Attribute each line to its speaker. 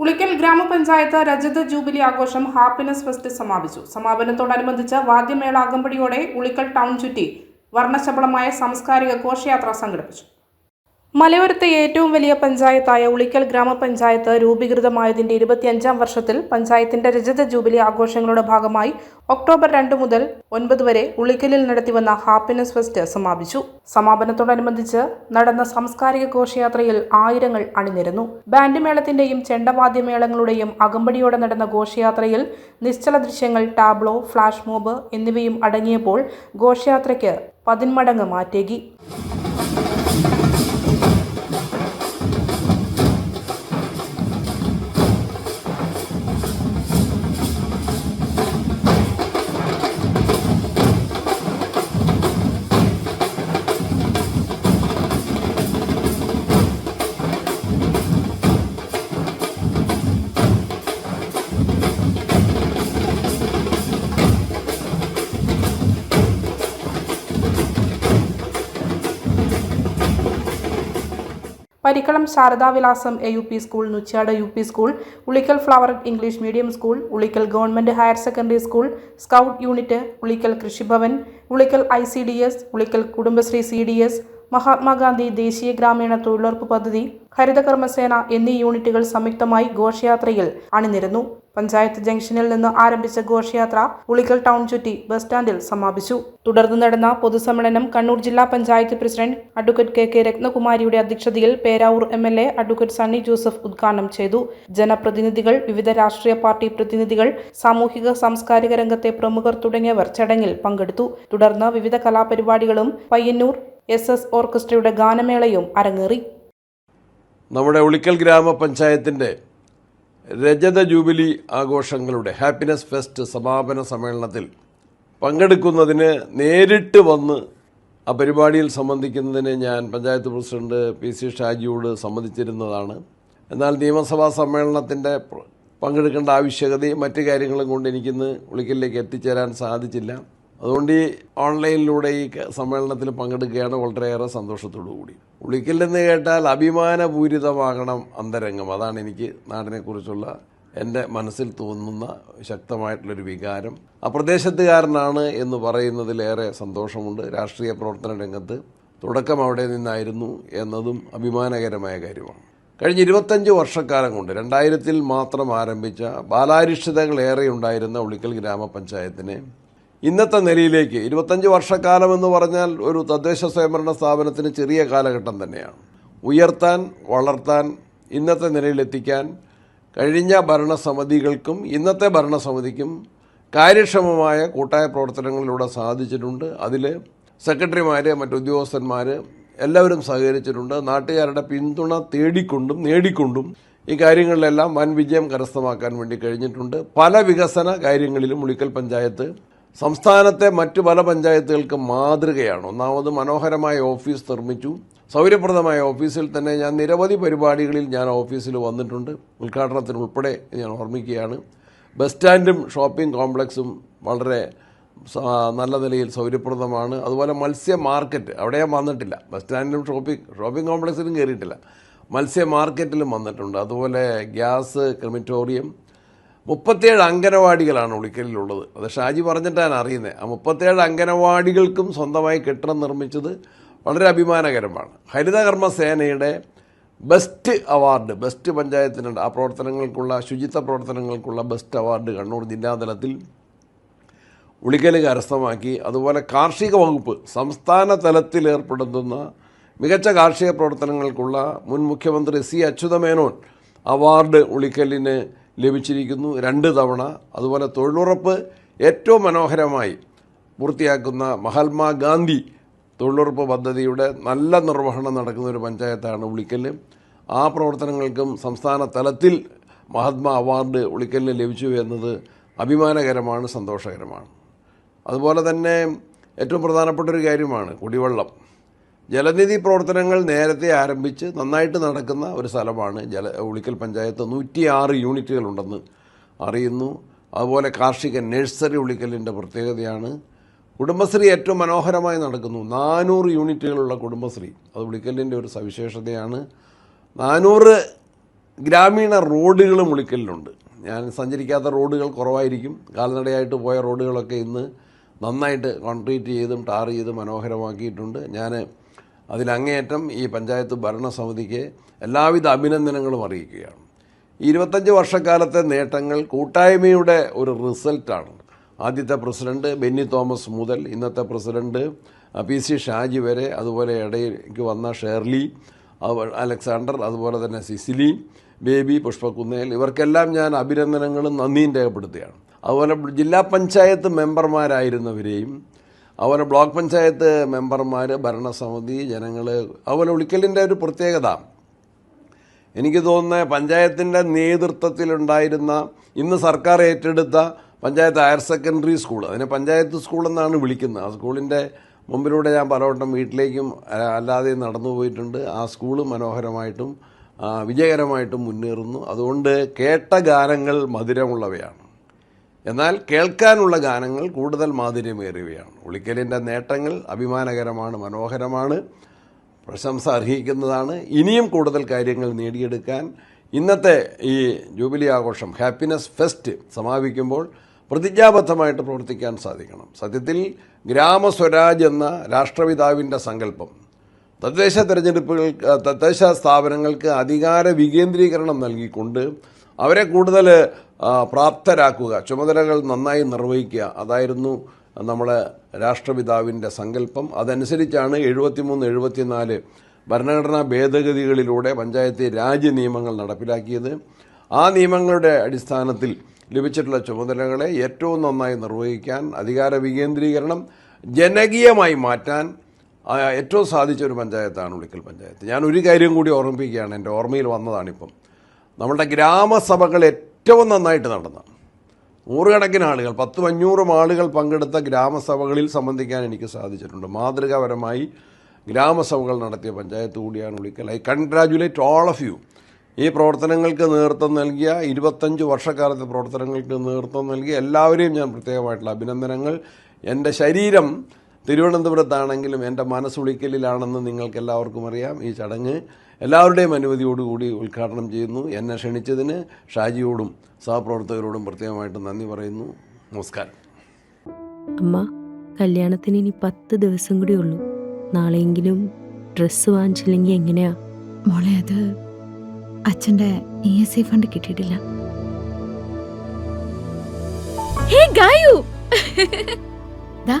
Speaker 1: ഉളിക്കൽ ഗ്രാമപഞ്ചായത്ത് രജത ജൂബിലി ആഘോഷം ഹാപ്പിനെസ് ഫെസ്റ്റ് സമാപിച്ചു. സമാപനത്തോടനുബന്ധിച്ച് വാദ്യമേള അകമ്പടിയോടെ ഉളിക്കൽ ടൗൺ ചുറ്റി വർണശബളമായ സാംസ്കാരിക ഘോഷയാത്ര സംഘടിപ്പിച്ചു. മലയോരത്തെ ഏറ്റവും വലിയ പഞ്ചായത്തായ ഉളിക്കൽ ഗ്രാമപഞ്ചായത്ത് രൂപീകൃതമായതിന്റെ ഇരുപത്തിയഞ്ചാം വർഷത്തിൽ പഞ്ചായത്തിന്റെ രജത ജൂബിലി ആഘോഷങ്ങളുടെ ഭാഗമായി ഒക്ടോബർ രണ്ട് മുതൽ ഒൻപത് വരെ ഉളിക്കലിൽ നടത്തിവന്ന ഹാപ്പിനെസ് ഫെസ്റ്റ് സമാപിച്ചു. സമാപനത്തോടനുബന്ധിച്ച് നടന്ന സാംസ്കാരിക ഘോഷയാത്രയിൽ ആയിരങ്ങൾ അണിനിരന്നു. ബാൻഡ് മേളത്തിന്റെയും ചെണ്ടവാദ്യമേളങ്ങളുടെയും അകമ്പടിയോടെ നടന്ന ഘോഷയാത്രയിൽ നിശ്ചല ദൃശ്യങ്ങൾ ടാബ്ലോ ഫ്ലാഷ് മോബ് എന്നിവയും അടങ്ങിയപ്പോൾ ഘോഷയാത്രയ്ക്ക് പതിന്മടങ്ങ് മാറ്റേകി. Parikkalam Sharadavilasam A U P school Nuchad U P school Ulikkal flower English medium school Ulikkal government higher secondary school scout unit Ulikkal Krishibhavan Ulikkal I C D S Ulikkal Kudumbashree C D S Mahatma Gandhi ദേശീയ ഗ്രാമീണ തൊഴിലുറപ്പ് പദ്ധതി ഹരിതകർമ്മസേന എന്നീ യൂണിറ്റുകൾ സംയുക്തമായി ഘോഷയാത്രയിൽ അണിനിരന്നു. പഞ്ചായത്ത് ജംഗ്ഷനിൽ നിന്ന് ആരംഭിച്ച ഘോഷയാത്ര ഉളിക്കൽ ടൗൺ ചുറ്റി ബസ് സ്റ്റാൻഡിൽ സമാപിച്ചു. തുടർന്ന് നടന്ന പൊതുസമ്മേളനം കണ്ണൂർ ജില്ലാ panchayat president advocate K K രത്നകുമാരിയുടെ അധ്യക്ഷതയിൽ Peravoor M L A advocate Sunny Joseph ഉദ്ഘാടനം ചെയ്തു. ജനപ്രതിനിധികൾ വിവിധ രാഷ്ട്രീയ പാർട്ടി പ്രതിനിധികൾ സാമൂഹിക സാംസ്കാരിക രംഗത്തെ പ്രമുഖർ തുടങ്ങിയവർ ചടങ്ങിൽ പങ്കെടുത്തു. തുടർന്ന് വിവിധ കലാപരിപാടികളും പയ്യന്നൂർ എസ് എസ് ഓർക്കസ്ട്രയുടെ ഗാനമേളയും അരങ്ങേറി.
Speaker 2: നമ്മുടെ ഉളിക്കൽ ഗ്രാമപഞ്ചായത്തിന്റെ രജത ജൂബിലി ആഘോഷങ്ങളുടെ ഹാപ്പിനെസ് ഫെസ്റ്റ് സമാപന സമ്മേളനത്തിൽ പങ്കെടുക്കുന്നതിന് നേരിട്ട് വന്ന് ആ പരിപാടിയിൽ സംബന്ധിക്കുന്നതിന് ഞാൻ പഞ്ചായത്ത് പ്രസിഡന്റ് പി സി ഷാജിയോട് സംബന്ധിച്ചിരുന്നതാണ്. എന്നാൽ നിയമസഭാ സമ്മേളനത്തിന്റെ പങ്കെടുക്കേണ്ട ആവശ്യകതയും മറ്റു കാര്യങ്ങളും കൊണ്ട് എനിക്കിന്ന് ഉളിക്കലിലേക്ക് എത്തിച്ചേരാൻ സാധിച്ചില്ല. അതുകൊണ്ട് ഈ ഓൺലൈനിലൂടെ ഈ സമ്മേളനത്തിൽ പങ്കെടുക്കുകയാണ് വളരെയേറെ സന്തോഷത്തോടു കൂടി ഉളിക്കലെന്ന് കേട്ടാൽ അഭിമാനപൂരിതമാകണം അന്തരംഗം. അതാണ് എനിക്ക് നാടിനെക്കുറിച്ചുള്ള എന്റെ മനസ്സിൽ തോന്നുന്ന ശക്തമായിട്ടുള്ളൊരു വികാരം. ആ പ്രദേശത്തുകാരനാണ് എന്ന് പറയുന്നതിലേറെ സന്തോഷമുണ്ട്. രാഷ്ട്രീയ പ്രവർത്തന രംഗത്ത് തുടക്കം അവിടെ നിന്നായിരുന്നു എന്നതും അഭിമാനകരമായ കാര്യമാണ്. കഴിഞ്ഞ ഇരുപത്തഞ്ച് വർഷക്കാലം കൊണ്ട് രണ്ടായിരത്തിൽ മാത്രം ആരംഭിച്ച ബാലാരിഷ്ടതകൾ ഏറെ ഉണ്ടായിരുന്ന ഉളിക്കൽ ഗ്രാമപഞ്ചായത്തിനെ ഇന്നത്തെ നിലയിലേക്ക് ഇരുപത്തഞ്ച് വർഷക്കാലം എന്ന് പറഞ്ഞാൽ ഒരു തദ്ദേശ സ്വയംഭരണ സ്ഥാപനത്തിന് ചെറിയ കാലഘട്ടം തന്നെയാണ്. ഉയർത്താൻ വളർത്താൻ ഇന്നത്തെ നിലയിലെത്തിക്കാൻ കഴിഞ്ഞ ഭരണസമിതികൾക്കും ഇന്നത്തെ ഭരണസമിതിക്കും കാര്യക്ഷമമായ കൂട്ടായ പ്രവർത്തനങ്ങളിലൂടെ സാധിച്ചിട്ടുണ്ട്. അതിൽ സെക്രട്ടറിമാർ മറ്റുദ്യോഗസ്ഥന്മാർ എല്ലാവരും സഹകരിച്ചിട്ടുണ്ട്. നാട്ടുകാരുടെ പിന്തുണ തേടിക്കൊണ്ടും നേടിക്കൊണ്ടും ഈ കാര്യങ്ങളിലെല്ലാം വൻ വിജയം കരസ്ഥമാക്കാൻ വേണ്ടി കഴിഞ്ഞിട്ടുണ്ട്. പല വികസന കാര്യങ്ങളിലും ഉളിക്കൽ പഞ്ചായത്ത് സംസ്ഥാനത്തെ മറ്റു പല പഞ്ചായത്തുകൾക്ക് മാതൃകയാണ്. ഒന്നാമത് മനോഹരമായ ഓഫീസ് നിർമ്മിച്ചു. സൗകര്യപ്രദമായ ഓഫീസിൽ തന്നെ ഞാൻ നിരവധി പരിപാടികളിൽ ഞാൻ ഓഫീസിൽ വന്നിട്ടുണ്ട്. ഉദ്ഘാടനത്തിനുൾപ്പെടെ ഞാൻ ഓർമ്മിക്കുകയാണ്. ബസ് സ്റ്റാൻഡും ഷോപ്പിംഗ് കോംപ്ലക്സും വളരെ നല്ല നിലയിൽ സൗകര്യപ്രദമാണ്. അതുപോലെ മത്സ്യ മാർക്കറ്റ് അവിടെ ഞാൻ വന്നിട്ടില്ല. ബസ് സ്റ്റാൻഡിലും ഷോപ്പിംഗ് ഷോപ്പിംഗ് കോംപ്ലക്സിലും കയറിയിട്ടില്ല മത്സ്യ മാർക്കറ്റിലും വന്നിട്ടുണ്ട്. അതുപോലെ ഗ്യാസ് ക്രിമിറ്റോറിയം മുപ്പത്തേഴ് അംഗനവാടികളാണ് ഉളിക്കലിലുള്ളത്. അത് ഷാജി പറഞ്ഞിട്ടാണ് അറിയുന്നത് ആ മുപ്പത്തേഴ് അംഗനവാടികൾക്കും സ്വന്തമായി കെട്ടിടം നിർമ്മിച്ചത് വളരെ അഭിമാനകരമാണ്. ഹരിതകർമ്മ സേനയുടെ ബെസ്റ്റ് അവാർഡ് ബെസ്റ്റ് പഞ്ചായത്തിനുണ്ട്. ആ പ്രവർത്തനങ്ങൾക്കുള്ള ശുചിത്വ പ്രവർത്തനങ്ങൾക്കുള്ള ബെസ്റ്റ് അവാർഡ് കണ്ണൂർ ജില്ലാതലത്തിൽ ഉളിക്കൽ കരസ്ഥമാക്കി. അതുപോലെ കാർഷിക വകുപ്പ് സംസ്ഥാന തലത്തിൽ ഏർപ്പെടുത്തുന്ന മികച്ച കാർഷിക പ്രവർത്തനങ്ങൾക്കുള്ള മുൻ മുഖ്യമന്ത്രി സി അച്യുതമേനോൻ അവാർഡ് ഉളിക്കലിന് ലഭിച്ചിരിക്കുന്നു രണ്ട് തവണ. അതുപോലെ തൊഴിലുറപ്പ് ഏറ്റവും മനോഹരമായി പൂർത്തിയാക്കുന്ന മഹാത്മാഗാന്ധി തൊഴിലുറപ്പ് പദ്ധതിയുടെ നല്ല നിർവഹണം നടക്കുന്ന ഒരു പഞ്ചായത്താണ് ഉളിക്കൽ ആ പ്രവർത്തനങ്ങൾക്കും സംസ്ഥാന തലത്തിൽ മഹാത്മാ അവാർഡ് ഉളിക്കലിന് ലഭിച്ചു എന്നത് അഭിമാനകരമാണ് സന്തോഷകരമാണ്. അതുപോലെ തന്നെ ഏറ്റവും പ്രധാനപ്പെട്ട ഒരു കാര്യമാണ് കുടിവെള്ളം. ജലനിധി പ്രവർത്തനങ്ങൾ നേരത്തെ ആരംഭിച്ച് നന്നായിട്ട് നടക്കുന്ന ഒരു സ്ഥലമാണ് ജല ഉളിക്കൽ പഞ്ചായത്ത്. നൂറ്റിയാറ് യൂണിറ്റുകളുണ്ടെന്ന് അറിയുന്നു. അതുപോലെ കാർഷിക നഴ്സറി ഉളിക്കലിന്റെ പ്രത്യേകതയാണ്. കുടുംബശ്രീ ഏറ്റവും മനോഹരമായി നടക്കുന്നു. നാനൂറ് യൂണിറ്റുകളുള്ള കുടുംബശ്രീ. അത് ഉളിക്കലിന്റെ ഒരു സവിശേഷതയാണ്. നാനൂറ് ഗ്രാമീണ റോഡുകളും ഉളിക്കലിലുണ്ട്. ഞാൻ സഞ്ചരിക്കാത്ത റോഡുകൾ കുറവായിരിക്കും. കാൽനടയായിട്ട് പോയ റോഡുകളൊക്കെ ഇന്ന് നന്നായിട്ട് കോൺക്രീറ്റ് ചെയ്തും ടാർ ചെയ്തും മനോഹരമാക്കിയിട്ടുണ്ട്. ഞാൻ അതിലങ്ങേയറ്റം ഈ പഞ്ചായത്ത് ഭരണസമിതിക്ക് എല്ലാവിധ അഭിനന്ദനങ്ങളും അറിയിക്കുകയാണ്. ഇരുപത്തഞ്ച് വർഷക്കാലത്തെ നേട്ടങ്ങൾ കൂട്ടായ്മയുടെ ഒരു റിസൾട്ടാണ്. ആദ്യത്തെ പ്രസിഡന്റ് ബെന്നി തോമസ് മുതൽ ഇന്നത്തെ പ്രസിഡന്റ് പി സി ഷാജി വരെ അതുപോലെ ഇടയിലേക്ക് വന്ന ഷേർലി അലക്സാണ്ടർ അതുപോലെ തന്നെ സിസിലി ബേബി പുഷ്പകുന്നേൽ ഇവർക്കെല്ലാം ഞാൻ അഭിനന്ദനങ്ങളും നന്ദിയും രേഖപ്പെടുത്തുകയാണ്. അതുപോലെ ജില്ലാ പഞ്ചായത്ത് മെമ്പർമാരായിരുന്നവരെയും അതുപോലെ ബ്ലോക്ക് പഞ്ചായത്ത് മെമ്പർമാർ ഭരണസമിതി ജനങ്ങൾ അതുപോലെ ഉളിക്കലിന്റെ ഒരു പ്രത്യേകത. എനിക്ക് തോന്നുന്നത് പഞ്ചായത്തിന്റെ നേതൃത്വത്തിലുണ്ടായിരുന്ന ഇന്ന് സർക്കാർ ഏറ്റെടുത്ത പഞ്ചായത്ത് ഹയർ സെക്കൻഡറി സ്കൂൾ അതിനെ പഞ്ചായത്ത് സ്കൂൾ എന്നാണ് വിളിക്കുന്നത്. ആ സ്കൂളിന്റെ മുമ്പിലൂടെ ഞാൻ പലവട്ടം വീട്ടിലേക്കും അല്ലാതെ നടന്നു പോയിട്ടുണ്ട്. ആ സ്കൂൾ മനോഹരമായിട്ടും വിജയകരമായിട്ടും മുന്നേറുന്നു. അതുകൊണ്ട് കേട്ട ഗാനങ്ങൾ മധുരമുള്ളവയാണ്. എന്നാൽ കേൾക്കാനുള്ള ഗാനങ്ങൾ കൂടുതൽ മാധുര്യമേറിയവയാണ്. ഉളിക്കലിന്റെ നേട്ടങ്ങൾ അഭിമാനകരമാണ് മനോഹരമാണ് പ്രശംസ അർഹിക്കുന്നതാണ്. ഇനിയും കൂടുതൽ കാര്യങ്ങൾ നേടിയെടുക്കാൻ ഇന്നത്തെ ഈ ജൂബിലി ആഘോഷം ഹാപ്പിനെസ് ഫെസ്റ്റ് സമാപിക്കുമ്പോൾ പ്രതിജ്ഞാബദ്ധമായിട്ട് പ്രവർത്തിക്കാൻ സാധിക്കണം. സത്യത്തിൽ ഗ്രാമസ്വരാജ് എന്ന രാഷ്ട്രപിതാവിന്റെ സങ്കല്പം തദ്ദേശ തെരഞ്ഞെടുപ്പുകൾ തദ്ദേശ സ്ഥാപനങ്ങൾക്ക് അധികാര വികേന്ദ്രീകരണം നൽകിക്കൊണ്ട് അവരെ കൂടുതൽ പ്രാപ്തരാക്കുക ചുമതലകൾ നന്നായി നിർവഹിക്കുക. അതായിരുന്നു നമ്മളെ രാഷ്ട്രപിതാവിന്റെ സങ്കല്പം. അതനുസരിച്ചാണ് എഴുപത്തിമൂന്ന് എഴുപത്തിനാല് ഭരണഘടനാ ഭേദഗതികളിലൂടെ പഞ്ചായത്ത് രാജ്യ നിയമങ്ങൾ നടപ്പിലാക്കിയത്. ആ നിയമങ്ങളുടെ അടിസ്ഥാനത്തിൽ ലഭിച്ചിട്ടുള്ള ചുമതലകളെ ഏറ്റവും നന്നായി നിർവഹിക്കാൻ അധികാര വികേന്ദ്രീകരണം ജനകീയമായി മാറ്റാൻ ഏറ്റവും സാധിച്ച ഒരു പഞ്ചായത്താണ് ഉളിക്കൽ പഞ്ചായത്ത്. ഞാൻ ഒരു കാര്യം കൂടി ഓർമ്മിപ്പിക്കുകയാണ് എന്റെ ഓർമ്മയിൽ വന്നതാണിപ്പം. നമ്മുടെ ഗ്രാമസഭകൾ ഏറ്റവും നന്നായിട്ട് നടന്ന. നൂറുകണക്കിന് ആളുകൾ പത്തും അഞ്ഞൂറും ആളുകൾ പങ്കെടുത്ത ഗ്രാമസഭകളിൽ സംബന്ധിക്കാൻ എനിക്ക് സാധിച്ചിട്ടുണ്ട്. മാതൃകാപരമായി ഗ്രാമസഭകൾ നടത്തിയ പഞ്ചായത്ത് കൂടിയാണ് Ulikkal. I congratulate all of you ഈ പ്രവർത്തനങ്ങൾക്ക് നേതൃത്വം നൽകിയ ഇരുപത്തഞ്ച് വർഷക്കാലത്തെ പ്രവർത്തനങ്ങൾക്ക് നേതൃത്വം നൽകിയ എല്ലാവരെയും ഞാൻ പ്രത്യേകമായിട്ടുള്ള അഭിനന്ദനങ്ങൾ. എന്റെ ശരീരം തിരുവനന്തപുരത്താണെങ്കിലും എന്റെ മനസ്സുളിക്കലിലാണെന്ന് നിങ്ങൾക്ക് എല്ലാവർക്കും അറിയാം. ഈ ചടങ്ങ് എല്ലാവരുടെയും അനുമതിയോടുകൂടി ഉദ്ഘാടനം ചെയ്യുന്നു. എന്നെ ക്ഷണിച്ചതിന് ഷാജിയോടും സഹപ്രവർത്തകരോടും പ്രത്യേകമായിട്ട് നന്ദി പറയുന്നു. നമസ്കാരം.
Speaker 3: അമ്മ കല്യാണത്തിന് ഇനി പത്ത് ദിവസം കൂടി ഉള്ളൂ. നാളെയെങ്കിലും ഡ്രസ്സ് വാങ്ങിച്ചില്ലെങ്കിൽ എങ്ങനെയാ?
Speaker 4: മോളെ അത് അച്ഛന്റെ ഇ എസ് ഐ ഫണ്ട് കിട്ടിയിട്ടില്ല. ഹേ ഗായു! ദാ